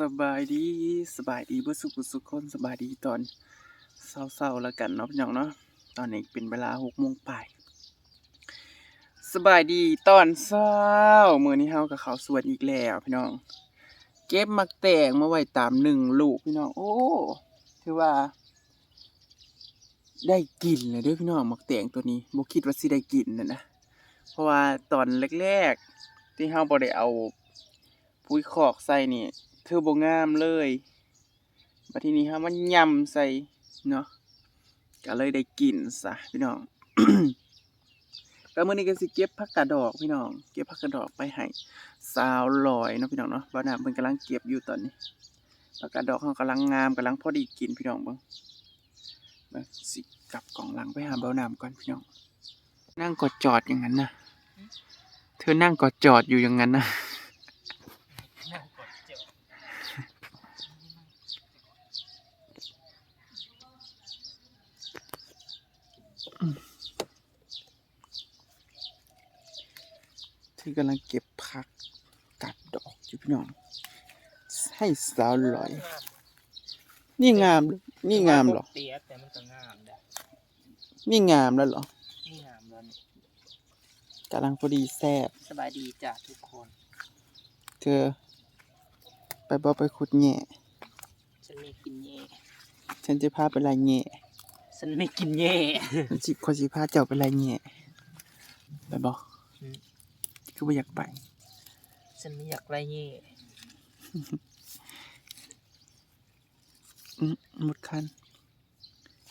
สบายดีสบายดีเพื่อสุขสุขคนสบายดีตอนเศร้าๆแล้วกันเนาะพี่น้องเนาะตอนนี้เป็นเวลาหกโมงปลายสบายดีตอนเช้ามื้อนี้เฮากับเขาสวนอีกแล้วพี่น้อง เก็บมักแตงมาไว้ตามหนึ่งลูกพี่น้อง โอ้ถือว่า ได้กินเลยเด้อพี่น้องมักแตงตัวนี้บ่คิดว่าสิได้กินนะนะเพราะว่าตอนแรกๆ ที่เฮาบ่ได้เอาปุ๋ยคอกใส่นี่ คือบ่งามเลยบัดทีนี้ฮามันยำใส่เนาะก็เลยได้กินซะพี่น้องก็มื้อนี้ก็สิเก็บผักกาดดอกพี่น้อง เก็บผักกาดดอกไปให้สาวลอยเนาะพี่น้องเนาะบ่าวน้ำเพิ่นกำลังเก็บอยู่ตอนนี้ผักกาดดอกเฮากำลังงามกำลังพอดีกินพี่น้องเบิ่งเบิ่งสิกลับกล่องหลังไปหาบ่าน้ำก่อนพี่น้อง นั่งกอดจอดอย่างนั้นนะเธอนั่งกอดจอดอยู่อย่างนั้นนะ นั่งกดเจียว ที่กำลังเก็บผักกัดดอกอยู่พี่น้อง ให้สาวลอย นี่งามเลยนี่งามเหรอเตี้ยแต่มันก็งามได้นี่งามแล้วเหรอนี่งามแล้วนี่กำลังพอดีแซ่บสบายดีจ้ะทุกคน เธอ ไปบ่ไปขุดแง่ฉันไม่กินเย่ฉันจะพาไปลายแง่ฉันไม่กินเย่ฉันสิคนสิพาเจ้าไปลายแง่ไปบ่ คือบ่อยากไป ฉันไม่อยากไรเย่อืมหมดคัน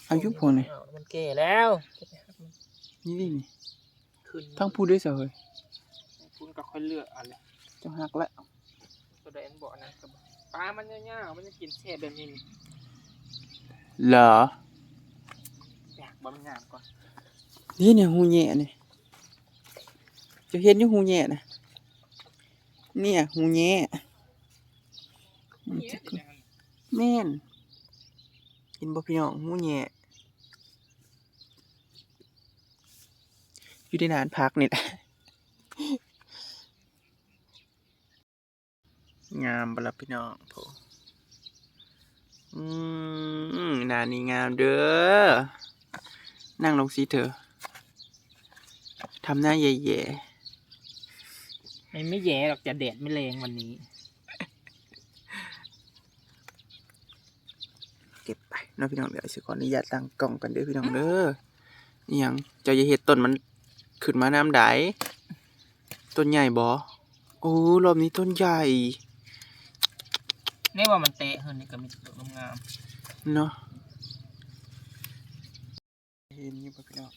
อายุพวกนี้เอามันแก่แล้วนี่ดินี่ขึ้นทั้งพูดด้วยเสยคุณก็ค่อยเลือกเอะไรเจ้าหักแล้วตัวใดอันบอกนะก็บอกปลามันยาวๆมันจะกินแช่แบบนี้นี่เหรออยากบ่มันงามก่อนนี่เนี่ยหูแง่เนี่ย จะเห็นอยู่หูแง่นะเนี่ยหูแง่มันเย่จะเดี๋ยวนะแม่นกินบ่พี่น้องหูแง่อยู่ในนานพักนี่แหละงามบลพี่น้องโถอืมนานี่งามเด้อ นั่งลงสิเถอทำหน้าแย่ ไม่ไม่แย่หรอกจะแดดไม่แรงวันนี้ๆเก็บไปเนาะพี่น้องเดี๋ยวสิขออนุญาตตั้งกล่องกันเด้อพี่น้องเด้อนี่ยังเจ้าอย่าเฮ็ดต้นมันขึ้นมาน้ำใดต้นใหญ่บ่โอ้รอบนี้ต้นใหญ่นี่ว่ามันเตะเฮิรนนี่ก็มีตัวงามเนาะเห็นอยู่บ่พี่น้อง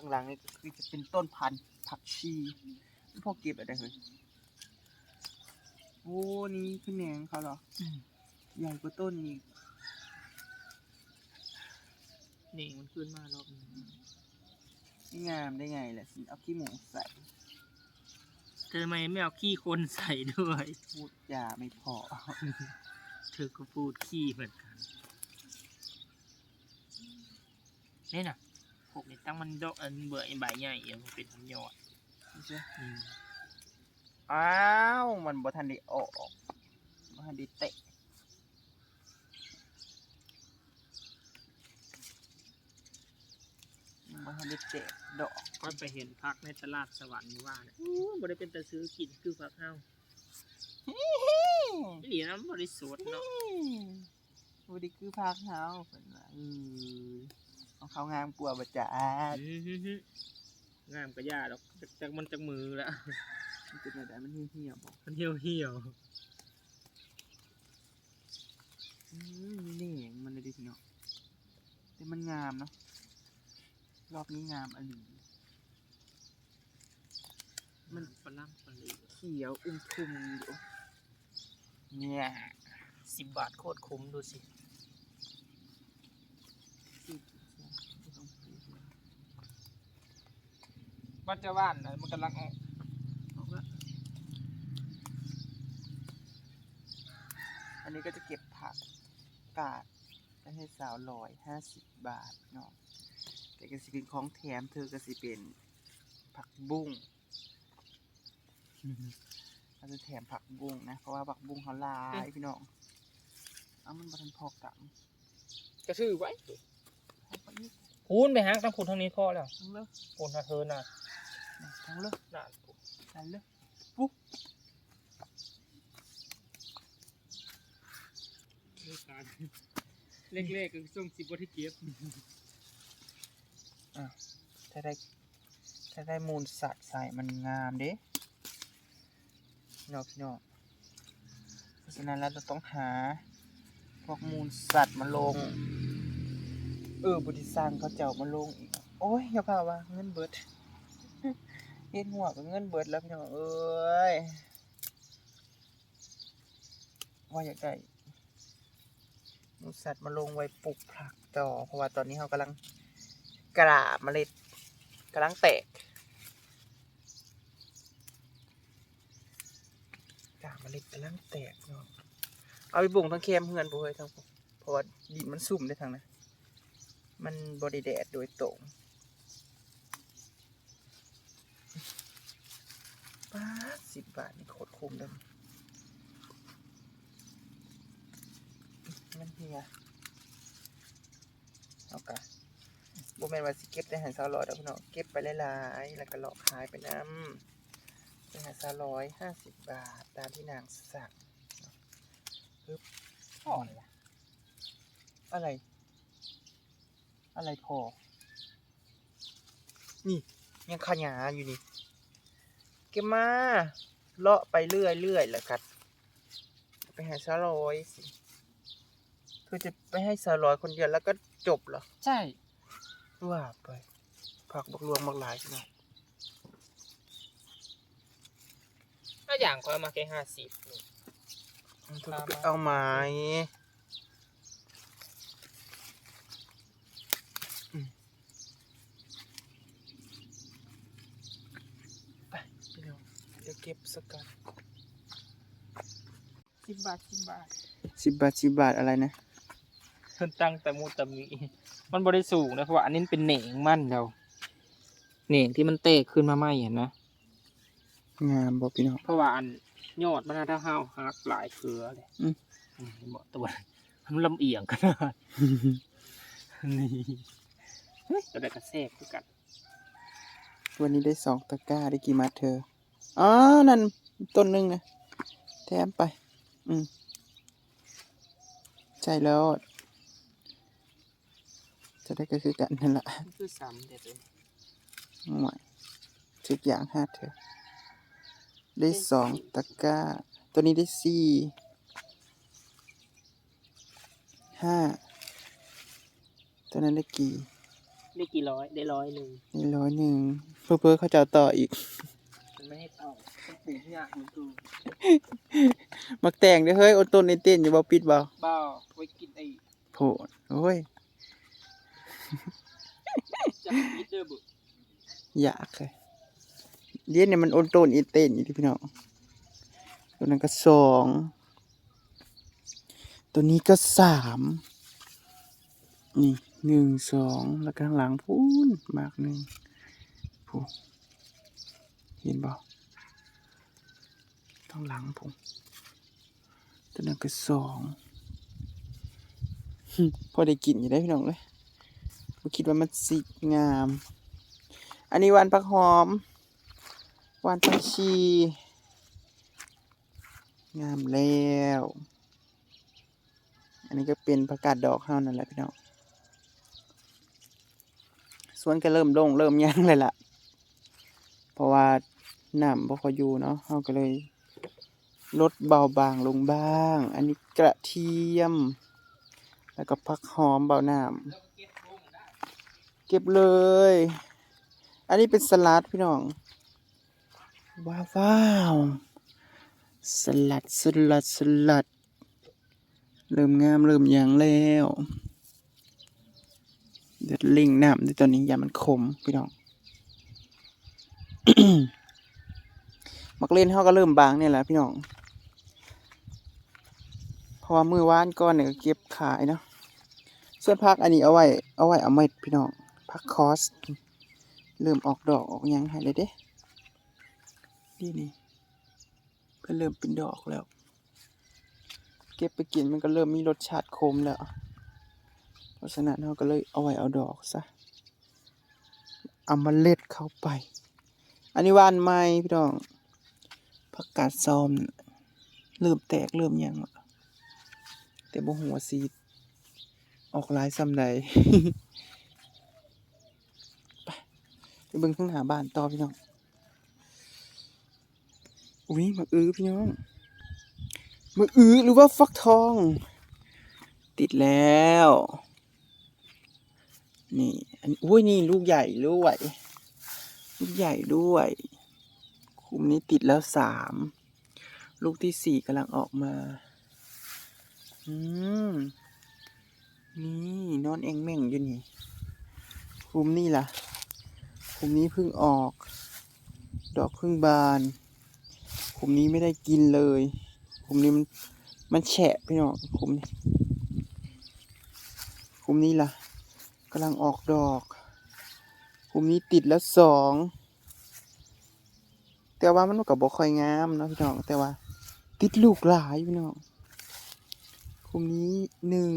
ข้างหลังนี่คือจะเป็นต้นพันธุ์ผักชีพวกเก็บอะไรเฮ้ยโอ้นี่คือแหนงเขาเหรอๆอืมใหญ่กว่าต้นอีกนี่มันขึ้นมารอบนี้นี่งามได้ไงล่ะสิเอาขี้หมูใส่เธอทำไมไม่เอาขี้คนใส่ด้วย พูดจาไม่พอ เธอก็พูดขี้เหมือนกันนี่น่ะ พวกนี้ตั้งมันดอกอันเบื่อไอ้ใบใหญ่เองมันเป็นยอดไม่ใช่อืมอ้าวมันบ่ทันได้ออกบ่ทันได้เตะมันบ่ทันได้เตะดอกก็ไปเห็นพักในตลาดสวรรค์ว่าเนี่ยอู้บ่ได้เป็นตะซื้อกินคือพักเฮาอีหลีนะบริสุทธิ์เนาะบ่ได้คือภาคเฮาเพิ่นว่าเออ ของเขางามกว่าบ่จ้าอื้อหือหืองามก็ย่าดอกจากจากมันจากมือละมันเป็นอะไรมันเหี่ยวๆบ่มันเหี่ยวเหี่ยวอืมนี่แหนงมันเลยดิพี่น้องแต่มันงามเนาะรอบนี้งามอันนี้ๆมันฝรั่งฝรั่งเขียวอุ้มทุ่มอยู่เนี่ยสิบบาทโคตรคุ้มดูสิ บ้านเจ้าบ้านนะมันกำลังออกออกแล้วอันนี้ก็จะเก็บผักกาดไปให้สาวลอยห้าสิบบาทเนาะแต่ก็สิเป็นของแถมเธอก็สิเป็นผักบุ้งเราจะแถมผักบุ้งนะ เพราะว่าผักบุ้งเขาหลายพี่น้องเอามันมาทันพอกตังกระชื่อไว้เอาไปอีกพูนไปหางตั้งพูนทางนี้พอแล้วทั้งเลิก พูนทางเธอน่ะ ทั้งเลิกน่ะทั้งเลิกปุ๊บเล็กๆก็ส่งสิบวัที่เก็บถ้าได้ถ้าได้มูลสัตว์ใส่มันงามเด้พี่น้องพี่น้องเพราะฉะนั้นแล้วเราต้องหา พวกมูลสัตว์มาลง เออบุตรสร้างเขาเจ้ามาลงอีก โอ้ยอย่าพาว่าเงินเบิด เฮ็ดหัวกับเงินเบิดแล้วพี่น้องเอ้ยว่าอยากได้มูสัตว์มาลงไว้ปลูกผักต่อ เพราะว่าตอนนี้เขากำลังกราบเมล็ดกำลังแตกกราบเมล็ดกำลังแตกเนาะเอาไปบ่งทั้งเคมเฮือนบ่เฮ้ยทั้งเพราะว่าดินมันซุ่มได้ทางนั้นมันบไดิแดดโดยตรง ป้าสิบบาทนี่โคตรคุ้มเลยมันเฮียเอากะบ่แมนว่าสิเก็บได้หันซาลอยดอกพี่น้องเก็บไปหลายๆแล้วก็หลอกขายไปน้ำไปหาซาลอยห้าสิบบาท ตามที่นางสั่งปึ๊บพอเลยล่ะอะไร อะไรพอ นี่ยังขยาอยู่นี่ เก็บมาเลาะไปเรื่อยๆแล้วกันไปหาซาลอยสิคือจะไปให้ซาลอยคนเดียวแล้วก็จบเหรอ ใช่ ว่าไป ผักบักรวงบักหลายใช่ไหมถ้าอย่างก็เอามาแค่ห้าสิบ เธอก็ไปเอาไม้อืมไปพี่น้องเดี๋ยวเก็บสักกันสิบบาทสิบบาทสิบบาทสิบบาทอะไรนะเพิ่นตั้งแต่มูตะมีมันบริสูงนะเพราะว่าอันนี้เป็นเหน่งมันเราเหน่งที่มันเตะขึ้นมาใหม่เห็นนะงามบอกพี่น้องเพราะว่าอันยอดมันน่าถ้าห้าวหักหลายเครือเลยอืมอืมบอกตัวมันลำเอียงขนาดนี่เฮ้ยตัวใดกระแทกคือกันวันนี้ได้สองตะกร้าได้กี่มัดเธอ อ๋อ นั่นต้นหนึ่งนะแถมไป อืมใช่แล้วจะได้ก็คือกันนั่นแหละมันคือซ้ำเด็ดเลยหน่อยทุกอย่างห้าเธอได้สองตะกร้า ตัวนี้ได้สี่ห้าตัวนั้นได้กี่ ได้กี่ร้อย ได้ร้อยหนึ่งได้ร้อยหนึ่งเพื่อเพื่อเขาจะเอาต่ออีกมัน ไม่ให้ต่อต้องปลูกยากมันคือมักแต่งเด้อเฮ้ยอดต้นในเต้นอยู่บ่ปิดบ่บ้าไว้กินไอ้โผล่โอ้ยจับมิเตอร์บุอยากเลยเดี๋ยวเนี่ยมันอดต้นอีเต้นอยู่ที่พี่น้องตัวนั้นก็สองตัวนี้ก็สามนี่หนึ่งสองแล้วก็ข้างหลังพูนมากหนึ่งพู เห็นบ่ข้างหลังผมตัวนั้นก็สองพอได้กินอยู่ได้พี่น้องเลยบ่คิดว่ามันสิงาม อันนี้วันผักหอมวันผักชี งามแล้ว อันนี้ก็เป็นผักกาดดอกเฮานั่นแหละพี่น้องสวนก็เริ่มลงเริ่มยังเลยล่ะ ราะว่าน้ำบ่ค่อยอยู่เนาะเฮาก็เลยลดเบาบางลงบ้าง อันนี้กระเทียม แล้วก็ผักหอมเบาน้ำเก็บเลย อันนี้เป็นสลัดพี่น้อง ว้าวว้าวสลัดสลัดสลัด เริ่มงามเริ่มหยางแล้ว เดือดลิงน้ำในตอนนี้อย่ามันขมพี่น้อง มักเล่นเขาก็เริ่มบางเนี่ยแหละพี่น้องเพราะว่ามือวานก้อนเนี่ยก็เก็บขายเนาะส่วนพักอันนี้เอาไว้ เอาไว้เอาเม็ดพี่น้องพักคอส เริ่มออกดอกออกยังให้เลยเด้นี่นี่เพิ่นเริ่มเป็นดอกแล้ว เก็บไปกินมันก็เริ่มมีรสชาติขมแล้ว เพราะฉะนั้นเราก็เลยเอาไว้เอาดอกซะเอามาเล็ดเข้าไป อันนี้วานไม้พี่น้องผักกาดซอมเริ่มแตกเริ่มยังแต่บ่หัวาสีออกลายซ้ำใดไปไปเบิ่งข้างหน้าบ้านต่อพี่น้อง อุ้ยมักอื้อพี่น้องมักอื้อหรือว่าฟักทอง ติดแล้ว นี่อันอุ้ยนี่ลูกใหญ่ด้ว ลูกใหญ่ด้วย คุมนี้ติดแล้วสาม ลูกที่สี่กำลังออกมา อืม นี่นอนเองแม่งอยู่นี่ คุมนี่ล่ะ คุมนี้เพิ่งออก ดอกเพิ่งบาน คุมนี้ไม่ได้กินเลย คุมนี้มันมันแฉะพี่น้องคุมนี้ คุมนี้ล่ะกำลังออกดอก คุมนี้ติดแล้วสอง แต่ว่ามันก็บ่ค่อยงามเนาะพี่น้อง แต่ว่า ติดลูกหลายพี่น้องคุมนี้หนึ่ง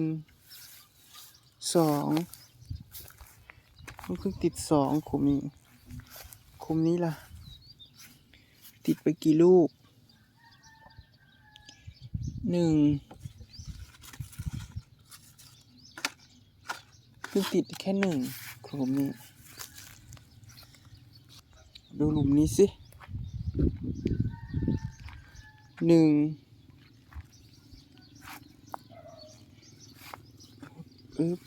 สองมันเพิ่งติดสองคุมนี้คุมนี้ล่ะ ติดไปกี่ลูกหนึ่งเพิ่งติดแค่หนึ่งกลุ่มนี้ ดูหลุมนี้สิหนึ่งอึบ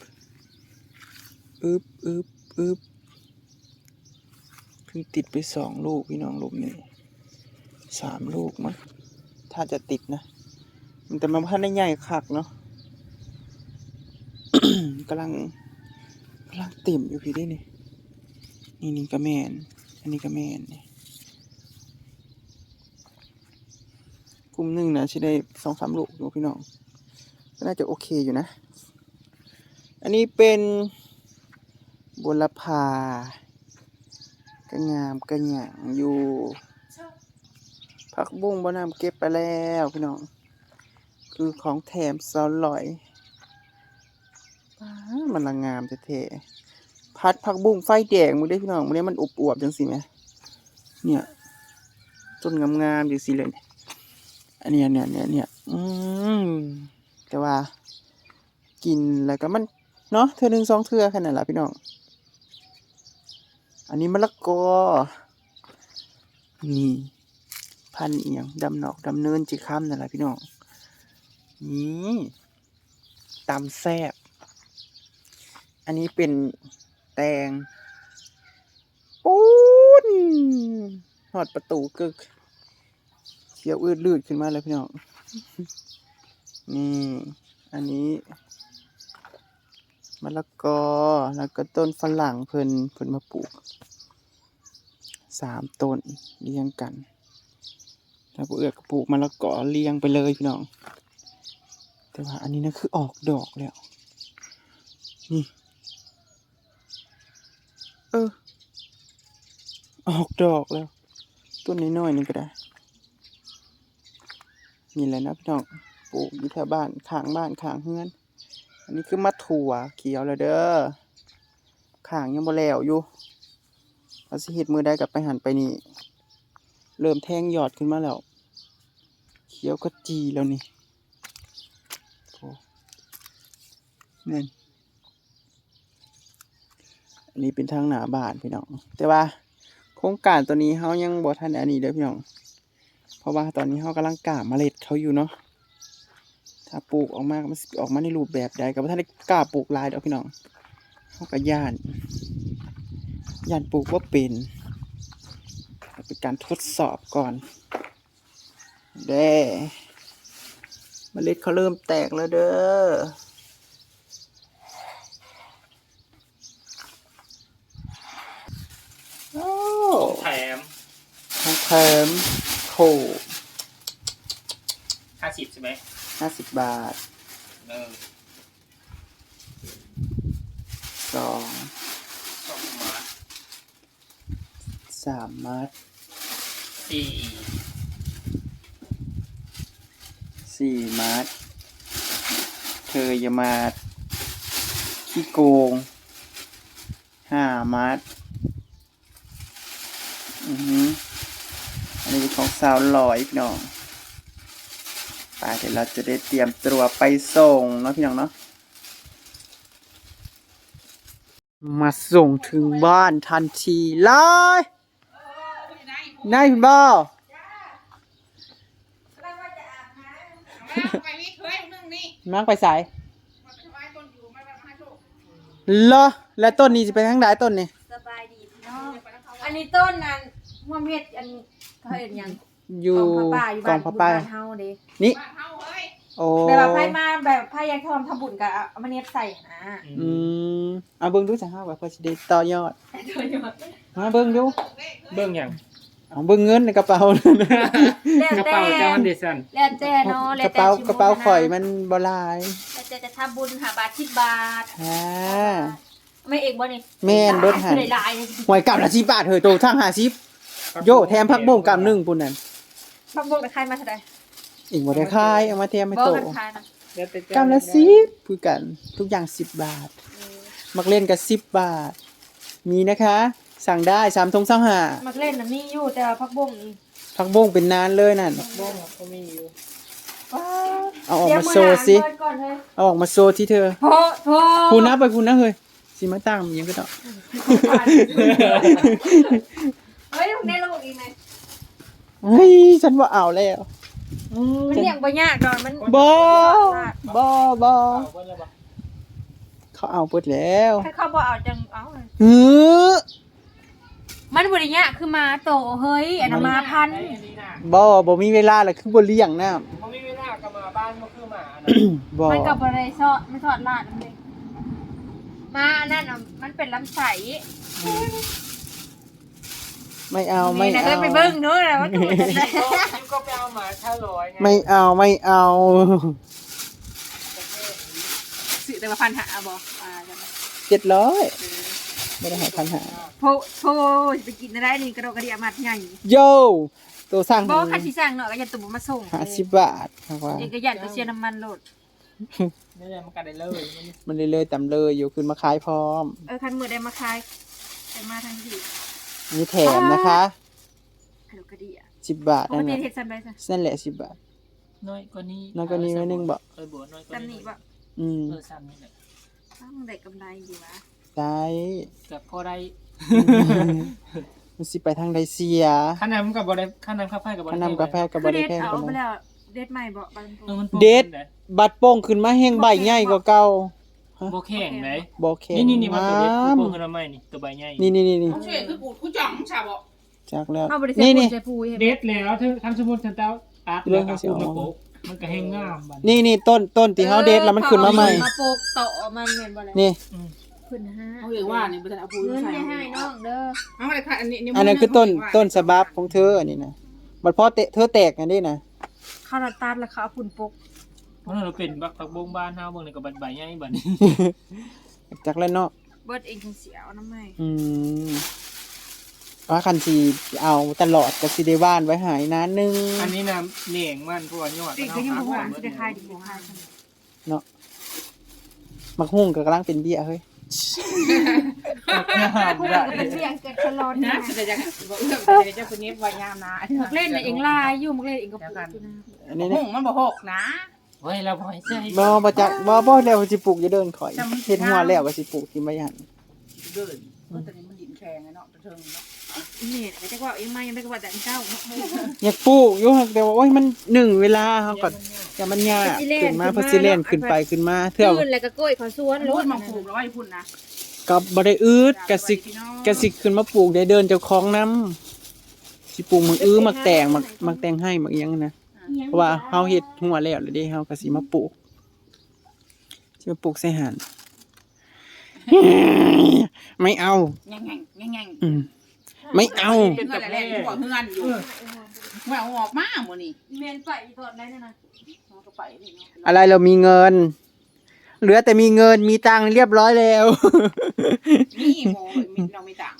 อึบอึบอึบเพิ่งติดไปสองลูกพี่น้องหลุมนี้สามลูกมั้งถ้าจะติดนะมันแต่มันพันได้ใหญ่คักเนาะกำลังกำลังเต็มอยู่พี่ได้นี่ นี่นี่ก็แมน อันนี้ก็แมนนี่กลุ่มหนึ่งนะชิได้สองสามลูกอยู่พี่น้องก็น่าจะโอเคอยู่นะ อันนี้เป็นบุรพากระงามกระหย่างอยู่ผักบุ้งบ่น้ำเก็บไปแล้วพี่น้อง คือของแถมซอลลอย มันละงามแท้ๆ พัดผักบุ้งไฟแดงมือได้พี่น้องมือนี้มันอบอวบๆจังสิไหมเนี่ยต้นงามๆจังสิเลยเนี่ยอันเนี้ยเนี่ยเนี่ยเนี่ยอืมแต่ว่า กินแล้วก็มันเนาะเธอหนึ่งสองเทือแค่นั้นแหละพี่น้อง อันนี้มะละกอนี่พันเอียงดำนอกดำเนินจิค้ำนั่นแหละพี่น้องนี่ตำแซบอันนี้เป็น แตงปูนหอดประตูกึกเขียวอืดลืดขึ้นมาเลยพี่น้องนี่ อันนี้มะละกอแล้วก็ต้นฝรั่งเพิ่นเพิ่นมาปลูกสามต้นเรียงกัน แล้วเอือกก็ปลูกมะละกอเรียงไปเลยพี่น้อง แต่ว่าอันนี้นะคือออกดอกแล้ว นี่ เออ ออกดอกแล้ว ต้นน้อยๆนี่ก็ได้ นี่แหละนะพี่น้อง ปลูกอยู่แถวบ้านข้างบ้านข้างเฮือน อันนี้คือมะถั่วเขียวแล้วเด้อข้างยังบ่แล้วอยู่เอาสิเฮ็ดมือได้กลับไปหันไปนี่ เริ่มแทงยอดขึ้นมาแล้ว เขียวก็จีแล้วนี่โอ้นั่น นนี้เป็นทางหน้าบ้านพี่น้อง แต่ว่าโครงการตัวนี้เฮายังบ่ทันอันนี้เด้อพี่น้อง เพราะว่าตอนนี้เฮากำลังก้าเมล็ดเขาอยู่เนาะ ถ้าปลูกออกมามันออกมาในรูปแบบใดก็บ่ทันได้กล้าปลูกลายเด้อพี่น้องเฮาก็ย่านย่านปลูกว่าเป็นเป็นการทดสอบก่อนเด้เมล็ดเขาเริ่มแตกแล้วเด้อ แถม ของแถมโถห้าสิบใช่ไหมห้าสิบบาทหนึ่งสองสองหมาสามมัดสี่สี่มัด เธออย่ามาขี้โกงห้ามัด อือหืออันนี้เป็นของ สาวลอยพี่น้องไปเดี๋ยวเราจะได้เตรียมตัวไปส่งเนาะพี่น้องเนาะมาส่งถึงบ้านทันทีเลยนายคุณบ่าวไปนี่งนี่มักไปสายมันจะไว้ต้นอยู่ไม่ไปมาให้โชคเหรอแล้วต้นนี้จะไปทางใดต้นนี้สบายดีพี่น้องอันนี้ต้นนั้น ม่วงเม็ดอันเขาเห็นยังอยู่กองผ้าป่าอยู่กบ้าอนงบุผ้าญป่าบ้านเฮาเด้นี่บ้านเฮาเฮ้ยโอ้แบบว่าไพ่มาแบบไพ่ยายทอมทำบุญกับเอามาเน็บใส่นะอืมเอาเบิ่งดูสักห้าว่าเพื่อสิได้ต่อยอดมาเบิ่งดูเบิ่งหยังเอาเบิ่งเงินในกระเป๋าแล้วกระแต่เป๋าเจ้าอันเดซันแล้วแต่เนาะกแล้วระแต่เป๋าชั่วโมงกระเป๋าข่อยมันบ่หลายแล้วแต่จะทำบุญหาบาทสิบบาทอ่า ไม่เอกบ่นี่แม่นเบิดหันได้หลายเลย หวยกลับละ10บาทเถอะโตทั้ง50 โยแถมผักบุ้งกำหนึงปุ่นนั่นพักบุญไปขายมาเท่าใดอีกบ่ได้ขายเอามาแถมให้บ่โตกันขายนะแล้วแต่เจ้ากำละ10คือกัน ทุกอย่าง10บาท มักเล่นก็10บาท มีนะคะ สั่งได้3ทง25มักเล่นน่ะมีอยู่แต่ว่าพักบุญนี่ผักบุ้งเป็นนานเลยนั่นบ้งก็มีอยู่ว้าเอาออกเดี๋ยวมามื้โชว์สิหน้าเบิดก่อนเลยเอาออกมาโชว์ที่เธอโทโทพูนะไปพูนะเฮ้ยสิมาตั้งมันยังก็ต้องเฮ้ยลูกได้ลูกอีกไหมเฮ้ยฉันว่าเอาแล้วมันเลี้ยงบ่ยากดอกมันบอบอบอเอาเบิ่งแล้วบ่เขาเอาเปิดแล้วถ้าเขาบ่เอาจังเอาเลยหือมันบ่ได้ยากคือมาโตเฮ้ยอันนั้นมาพันไอ้อันนี้น่ะบอบอมีเวลาแล้วคือบ่เลี้ยงน้เขามีเวลาก็มาบ้านก็คือหมานะำบอมันก็บ่ได้ซอดไม่ทอดลาดมันเลยมาอันนั้นน่ะมันเป็นลำไส้ ไม่เอาไม่นี่นะเอา เอ้ยไปเบิ่งนู้นน่ะมันถูกจังได๋ยูก็ไปเอาหมาช่าร้อยไงไม่เอาไม่เอาซื้อแต่ว่าพันหาบ่อ่าจังได๋เจ็ดร้อยไม่ได้ให้พันหาโพโพสิไปกินได้นี่กระโดดกระเดียมัดใหญ่โยตัวสร้างบ่คันสิสร้างเนาะก็อย่าตุ่มมาส่งห้าสิบบาทครับว่าเอกก็ยันไปเสียน้ำมันโลดนี่แหละมันกันได้เลยมันมันเลยเลยๆต่ำเลยอยู่ขึ้นมาขายพร้อม เออคันมื้อได้มาขายได้มาทางที่ มีแถมนะคะกระโดดกระเดียสิบบาทปกนั่นติแหละเฮ็ดซ้ำได้ซะนั่นแหละสิบบาท น้อยกว่านี้น้อยกว่านี้ไว้หนึ่งบ่ เออบ่น้อยกว่าซ้ำนี่บ่อืมเออซ้ำนี่แหละต้องได้กำไรอยู่วะได้กับพอได้มันสิไปทางใดเสียค่าน้ำกับบ่ได้ค่าน้ำค่าไฟกับบ่ขได้นำกาแฟกับบริแพงเอากันไปนะ แล้วเด็ดใหม่บ่บันออมันเด็ดบัตรโป้งขึ้นมาแห้งใบใหญ่กว่าเก่า บ่แข็งไหนบ่แข็งนี่นี่นี่มันตัวเด็ดงากูมโป่งขึ้นมาใหม่นี่ตัวใบใหญ่นี่นี่นี่นี่เขาช่วยคือกูกูจ่องชาบอกจักแล้วเอาบริษัทนี่ปูนี่ใส่ปูเห็นเด็ดแล้วถ้าทำสมมุติฉันเต้าตัดเรื่แล้อวงก็เขาสิปูเอามาโปะมันก็แห้งงามบัดนี่นี่ต้นต้นที่เฮาเด็ดแล้วมันขึ้นมาใหม่ มาโปกต่อมันเหมือนบ่เลยนี่ อืมขึ้นห้าเขาเรียกว่านี่เป็นเอาปูเงินใส่จะให้น้องเด้อเอาอะไรค่ะอันนี้อันนั้นคือต้นต้นสบับของเธออันนี้นะบัดพอเตะเธอแตกอันนี้นะข้าวตัดแล้วเขาเอาปุ่นปก เพราะเราเป็นบักผักบงบ้านเฮาเบิ่งนี่ก็บัดใบใหญ่บัดนี้ จักแล้วเนาะเบิดเองจังเสียวน้ำไม่อืมว่าคันสิเอาตลอดก็สิได้ว่านไว้หายนานนึง อันนี้นะเหน่งมันเพราะว่ายอดเด็มักนก็เฮายังหาบอกขอว่างจะได้ขายดีกว่าขายเนาะมักหุ่งก็กำลังเป็นเบี้ยเฮ้ย พวกมันก็เป็นเรื่องเกิดตลอดนะนะจะจะบอกเรื่องจะจะเป็นนี้วายามนะมักเล่นน่ะเองลายอยู่มักเล่นเองก็ปลูกอยู่นะอันนี้หนี่งมันบ่หกนะ เฮ้ยเราบ่ให้ใส่บ่บ่จักบ่บ่แล้วสิปลูกจะเดินข่อยเฮ็ดหัวแล้วก็สิปลูกที่ไว้หั่นเดินเมื่อตอนนี้มันดินแข็งไงเนาะเทิงเนาะนี่ก็จะว่าเองมายังไม่ก็ว่าแต่เจ้าอยากปลูกอยู่ครับแต่ว่าโอ้ยมันหนึ่งเวลาเฮาก็จะมันยากขึ้นมาเพอสิเล่นขึ้นไปขึ้นมาเทื่อขึ้นแล้วก็กล้วยเขาสวนรูดมาปลูกร้อยพุ่นนะก็บ่ได้อืดก็สิก็สิขึ้นมาปลูกได้เดินเจ้าของนํสิปลูกมักอื้อมักแตงมักมักแตงให้มักอิหยังนะ เพราะว่าเฮาเฮ็ดหัวแล้วเลยเด้เฮาก็สิมาปลูกสิมาปลูกใส่หันไม่เอาแง่งแง่งแง่งแง่งอืมไม่เอาเพื่อนอะไรหัวเพื่อนอยู่แม่ออกมาหมดนี่เมนไปตอนนั้นนะน้องก็ไปนี่เนาะอะไรเรามีเงิน เหลือแต่มีเงินมีตังค์เรียบร้อยแล้วนี่โมเราไม่ต่าง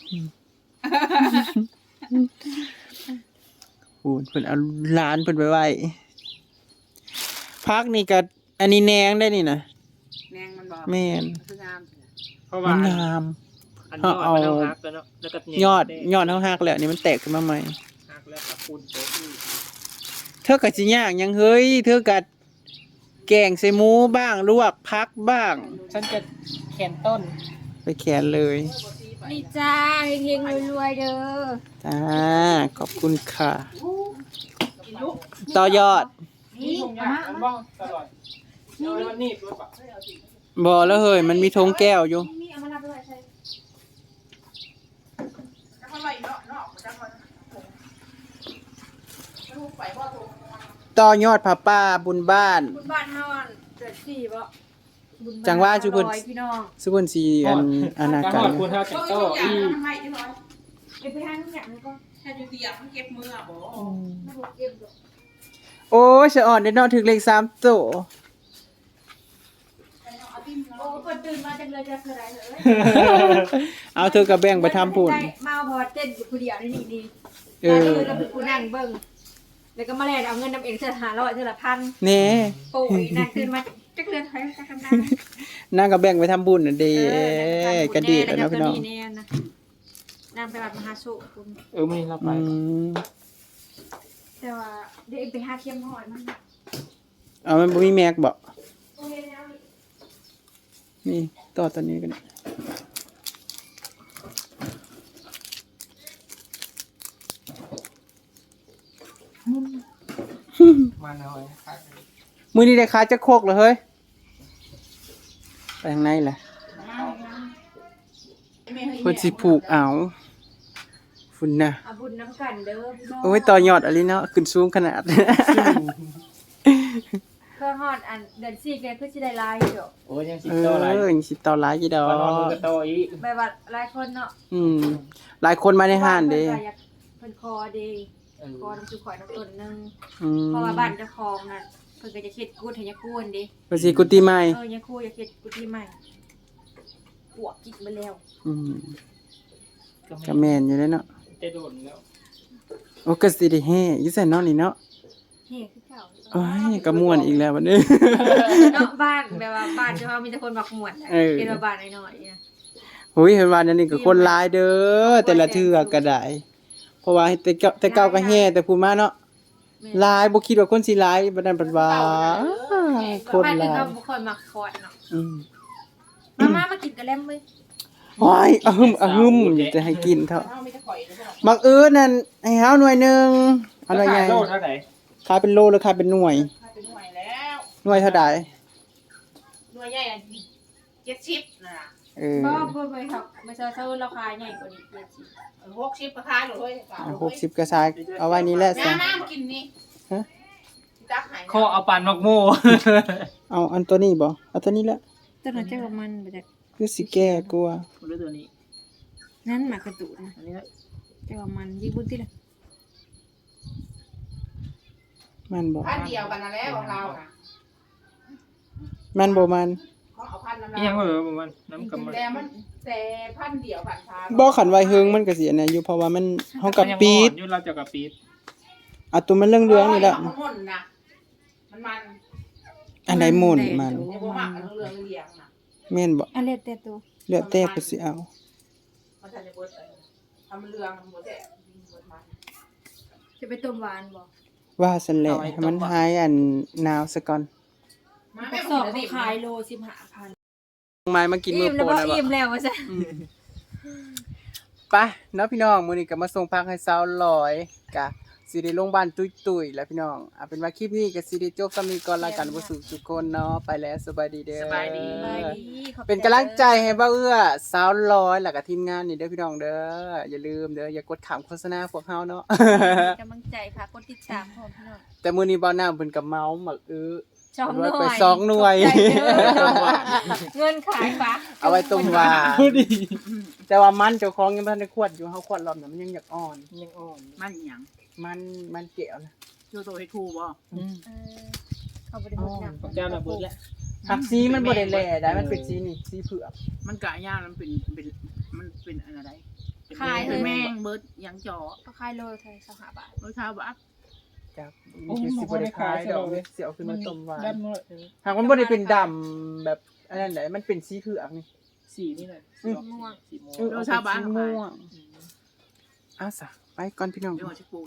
โอ้ยเพิ่นเอาร้านเพิ่นไปไว้พักนี่ก็อันนี้แหนงได้นี่นะแนงมันบอกแม่นคืองามเพราะมัว่านงามอันยอดเอามันเอาเอาฮักแล้วเนาะแล้วก็เนี่ยยอดยอดเฮาฮักแล้วนี่มันแตกขึ้นมาใหม่ฮักแล้วก็ปุ่นโต๊ะอีกเธอก็สิย่างหยังเฮ้ยเธอก็แกงใส่หมูบ้างลวกพักบ้าง ฉันจะแขนต้น ไปแขนเลย นี่จ้าเฮงๆรวยๆเด้อจ้าขอบคุณค่ะ ต่อยอดนี่ทงยากมันบ้องตลอดเอาไว้วันนี้รถปะบอแล้วเฮ้ยมันมีธงแก้วอยู่มีเอามารับด้วยใช่จะเข้าไปเนาะเนาะจะเข้าลูกไปบ่ถูกต่อยอดผ้าป่าบุญบ้าน บุญบ้านเฮาอันเดือนสี่บ่บุญบ้น จังว่าจุเพิ่นร้อยพี่น้องสุพรรณสีอันอนาการกัหนอดควรเท่าจังโต้อีอีทำไมที่ร้อยเก็บไปทานทุกอย่างแล้วก็แค่อยู่เตียงมันเก็บมือบ่ไม่รู้เก็บดอกโอ้ยสะอ่อนเด็ดเนาะถึงเลขสามโตโอ้เปิดตื่นมาจังเลยจะคืออะไรเลยเอาเธอกับแบ่งไปทำปุ่นมาพอเต้นอยู่ผู้เดียวนี่นี่ดีเอเอออก็คือกูนั่งเบิ่งแล้วก็มาแลกเอาเงินนำเองเท่าหาร้อยเท่าละพัน เน่โอ้ยนั่งตื่นมา จักเรือนไทยจักคำดังนั่งกับแบ่งไปทำบุญน่ะเด้เออกระดีแล้วเนาะพี่น้องแน่นะนางไปวัดมหาสุคุณเออไม่รับไปอืมแต่ว่าเดี๋ยวเองไปหาเทียมหอยมันเอามันบ่มีแม็กบ่โอเคแล้วนี่ต่อตัวนี้กันมาหน่อยฮักมื้อนี้ได้ขายจักโคกเหรอเฮ้ยไป ทางไหนล่ะเพิ่นสิผูกเอาฝุ่นน่ะอาบุญน้ำกันเด้อพี่น้องโอ้ยต่อยอดอะไรเนาะขึ้นสูงขนาดเพื่อฮอดอันเดือนสี่แกคือสิได้หลายอยู่ดอกโอ้ยยังสิเอโตอะไรอยังสิต่อหลายอยู่ดอวันนอนมือกกระโตอีกแบบว่าหลายคนเนาะอืมหลายคนมาในห้านเด้เพิ่ก็อยากเพิ่นคอเด้เออคอน้ำสุข่อยน้ำต้นหนึงอืมเพราะว่าบ้านเจ้าของน่ะ เพิ่นก็จะเฮ็ดกูดให้ยาคูนเด้ภาษีกุฏิใหม่เออยาคูอยากเฮ็ดกูที่ใหม่ปวกกินมาแล้วอืมก็ก็ไม่แม่นอยู่แล้วเนาะจะโดนแล้วโอ้ก็สิได้แฮ่อยู่ซั่นเนาะนี่เนาะเฮ้คือเก่าโอ้ยก็ม่วนอีกแล้ววันนี้ เนาะบ้านแบบว่าบ้านเจ้าของมีแต่คนมักม่วนน่ะเออ เป็นว่าบ้านน้อยๆเนี่ยโอ้ยเห็นว่านั่นนี่ก็คนหลายเด้อแต่ละเทื่อก็ได้เพราะว่าแต่เก่าแต่เก่าก็แฮ่แต่ผู้มาเนาะแม่ ลายบุคิดว่าคนสิหลายบันดันบันว่าคนลายบ่ค่อยมากคอดเนาะมาม่ามากินกะแลมเว้ยโอ้ยอะหึมอะหึมจะให้กินเถอะมักเอื้อนั่นให้เฮาหน่วยหนึงเอาหน่วยใหญ่ขายเป็นโลหรือขายเป็นหน่วยขายเป็นหน่วยแล้วหน่วยเท่าใหน่วยใหญ่อะ70น่ะเออบ่บ่ไปครับไม่ใช่เซาราคาใหญ่กว่านี้70 หกสิบกระชายหรอเฮ้ยหกสิบกระชายเอาไว้นี้แหละแซน้ามน้ำกินนี่จักหาเขาเอาปานมักโม่ เอาอันตัวนี้บ่เอาตัวนี้แหละต้นหน่อเจ้ากับมันไปจากคือสิแก้กลัวตัวนี้ นั่นหมากระตุ้นเจ้ากับมันยิงบุ้นที่ละมันบ่พันเดียวกันแล้วของเราอะมันบ่มัน เขาเอาพันน้ำอีหยังเราเหรอประมาณน้ำกำมันแต่มันแต่พันเดียวพันพาบ่ขันไว้เฮิงมันก็สิอันนั้นอยู่เพราะว่ามันเฮากับปีดมันยังอ่อนอยู่เราจะกับปีดเอาตัวมันเรื่องๆนี่แหละมันม่นนะมันมันอันใดหมุนมันในบ่มักอันเรื่องเลี้ยงน่ะแม่นบ่อันเล็ดแต่ตัวเหลือแต่ก็สิเอามันจะเบิดเออทำเรื่องมันบ่ได้เบิดมันจะไปต้มหวานบ่ว่าซั่นแหละให้มันหายอันหนาวซะก่อน มากแม่ระสบ่อบได้เขาขายโลสิบห้าพันไม้มากินมื้อิ่อมแล้วโปบ่นนะบ่อิ่มแล้วว่าซะไปเนาะพี่น้องมื้อนี้ก็มาส่งพักให้สาวลอยกะสิได้ลงบ้านตุ้ยๆแล้วพี่น้องเอาเป็นว่าคลิปนี้ก็สิได้จบซำนี้ก่อนละกันบ่สุขทุกคนเนาะไปแล้วสบายดีเด้อ สบายดีสบายดีขอบใจเป็นกำลังใจให้บ่าวเอื้อสาวลอยแล้วก็ทีมงานนี่เด้อพี่น้องเด้ออย่าลืมเด้ออย่ากดขามโฆษณาพวกเฮาเนาะกำลังใจค่ะกดติดตามพร้อมพี่น้อง แต่มื้อนี้บ่าวน้าเพิ่นก็เมาหมักอื้อ สองหน่วยไปสองหน่วยขอบใจเด้อเงินขายฟ้าเอาไว้ต้มหวานพอดีแต่ว่ามันเจ้าของยังบ่ทันได้ขวดอยู่เฮาขวดรอบนั้นมันยังอยากอ่อน ยังอ่อนมันหยังมันมันเกี่ยวนะโชโตให้ครูบ่อืมเออเขาบ่ได้พูดนำของเจ้าระเบิดแล้วผักสีมันบ่ได้แลได้มันเป็นสีนี่สีเผือกมันกะย่างมันเป็นเป็นมันเป็นอะไรขายเลเป็ยนแม่แม่งเบิดหยังจ่อเขาขายโลเท่าไหร่25บาท รสชาติบ่ จักมีสิบ่ได้ขายดอกสิเอาขึ้นมาต้มหวานดำน้อยหากมันบ่ได้เป็นดำแบบอันนั้นแหละมันเป็นสีเผือกนี่ สีนี่แหละอืมสีม่วงเออเอาเป็นสีม่วงอะซะไปก่อนพี่น้อง เดี๋ยวจะปลูก